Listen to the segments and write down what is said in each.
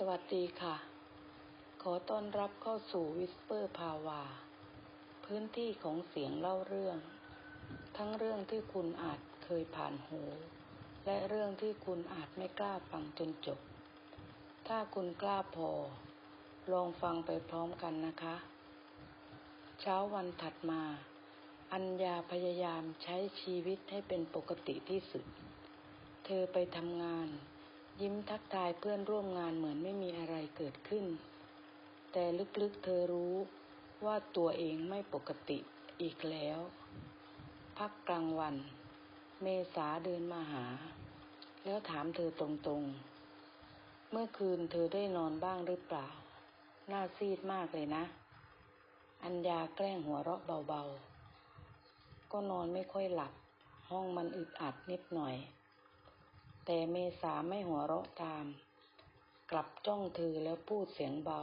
สวัสดีค่ะ ขอต้อนรับเข้าสู่วิสเปอร์พาวา พื้นที่ของเสียงเล่าเรื่อง ทั้งเรื่องที่คุณอาจเคยผ่านหู และเรื่องที่คุณอาจไม่กล้าฟังจนจบ ถ้าคุณกล้าพอ ลองฟังไปพร้อมกันนะคะ เช้าวันถัดมา อัญญาพยายามใช้ชีวิตให้เป็นปกติที่สุด เธอไปทำงาน ยิ้มทักทายเพื่อนร่วมงานเหมือนไม่มีอะไรเกิดขึ้น แต่ลึกๆเธอรู้ว่าตัวเองไม่ปกติอีกแล้ว พักกลางวัน เมษาเดินมาหา แล้วถามเธอตรงๆ เมื่อคืนเธอได้นอนบ้างหรือเปล่า หน้าซีดมากเลยนะ อัญญาแกล้งหัวเราะเบาๆ ก็นอนไม่ค่อยหลับ ห้องมันอึดอัดนิดหน่อย แต่เมษาไม่หัวเราะตาม กลับจ้องเธอแล้วพูดเสียงเบา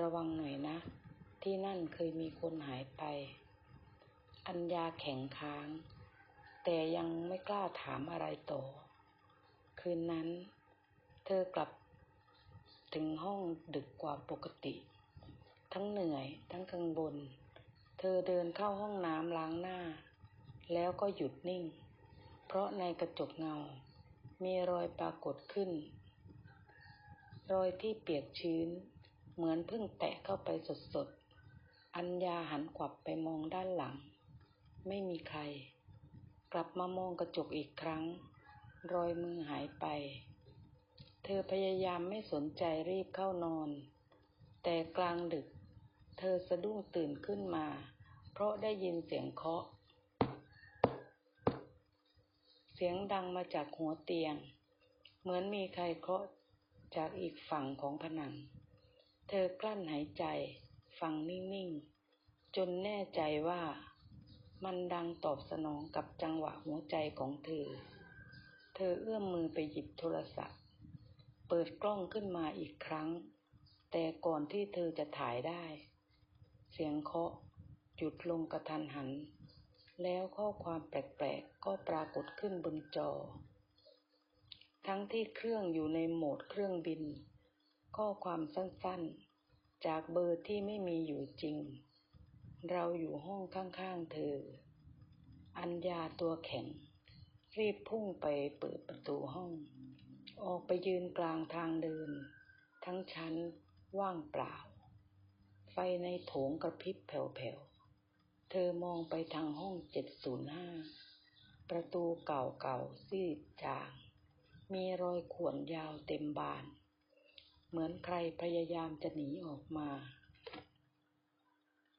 ระวังหน่อยนะ ที่นั่นเคยมีคนหายไป อัญญาแข็งค้าง แต่ยังไม่กล้าถามอะไรต่อ คืนนั้น เธอกลับถึงห้องดึกกว่าปกติ ทั้งเหนื่อยทั้งกังวลเธอเดินเข้าห้องน้ำล้างหน้า แล้วก็หยุดนิ่ง เพราะในกระจกเงา มีรอยปรากฏขึ้น รอยที่เปียกชื้น เหมือนเพิ่งแตะเข้าไปสดๆ อัญญาหันขวับไปมองด้านหลัง ไม่มีใคร กลับมามองกระจกอีกครั้ง รอยมือหายไป เธอพยายามไม่สนใจรีบเข้านอน แต่กลางดึก เธอสะดุ้งตื่นขึ้นมา เพราะได้ยินเสียงเคาะ สียงดังมาจากหัวเตียง เหมือนมีใครเคาะจากอีกฝั่งของผนัง เธอกลั้นหายใจ ฟังนิ่ง ๆ จนแน่ใจว่า มันดังตอบสนองกับจังหวะหัวใจของเธอ เธอเอื้อมมือไปหยิบโทรศัพท์ เปิดกล้องขึ้นมาอีกครั้ง แต่ก่อนที่เธอจะถ่ายได้ เสียงเคาะหยุดลงกระทันหัน แล้วข้อความแปลกๆ ก็ปรากฏขึ้นบนจอ ทั้งที่เครื่องอยู่ในโหมดเครื่องบิน ข้อความสั้นๆ จากเบอร์ที่ไม่มีอยู่จริง เราอยู่ห้องข้างๆเธอ อัญญาตัวแข็ง รีบพุ่งไปเปิดประตูห้อง ออกไปยืนกลางทางเดิน ทั้งชั้นว่างเปล่า ไฟในโถงกระพริบแผ่วๆ เธอมองไปทางห้อง705ประตูเก่าๆซีดจาง มีรอยข่วนยาวเต็มบาน เหมือนใครพยายามจะหนีออกมา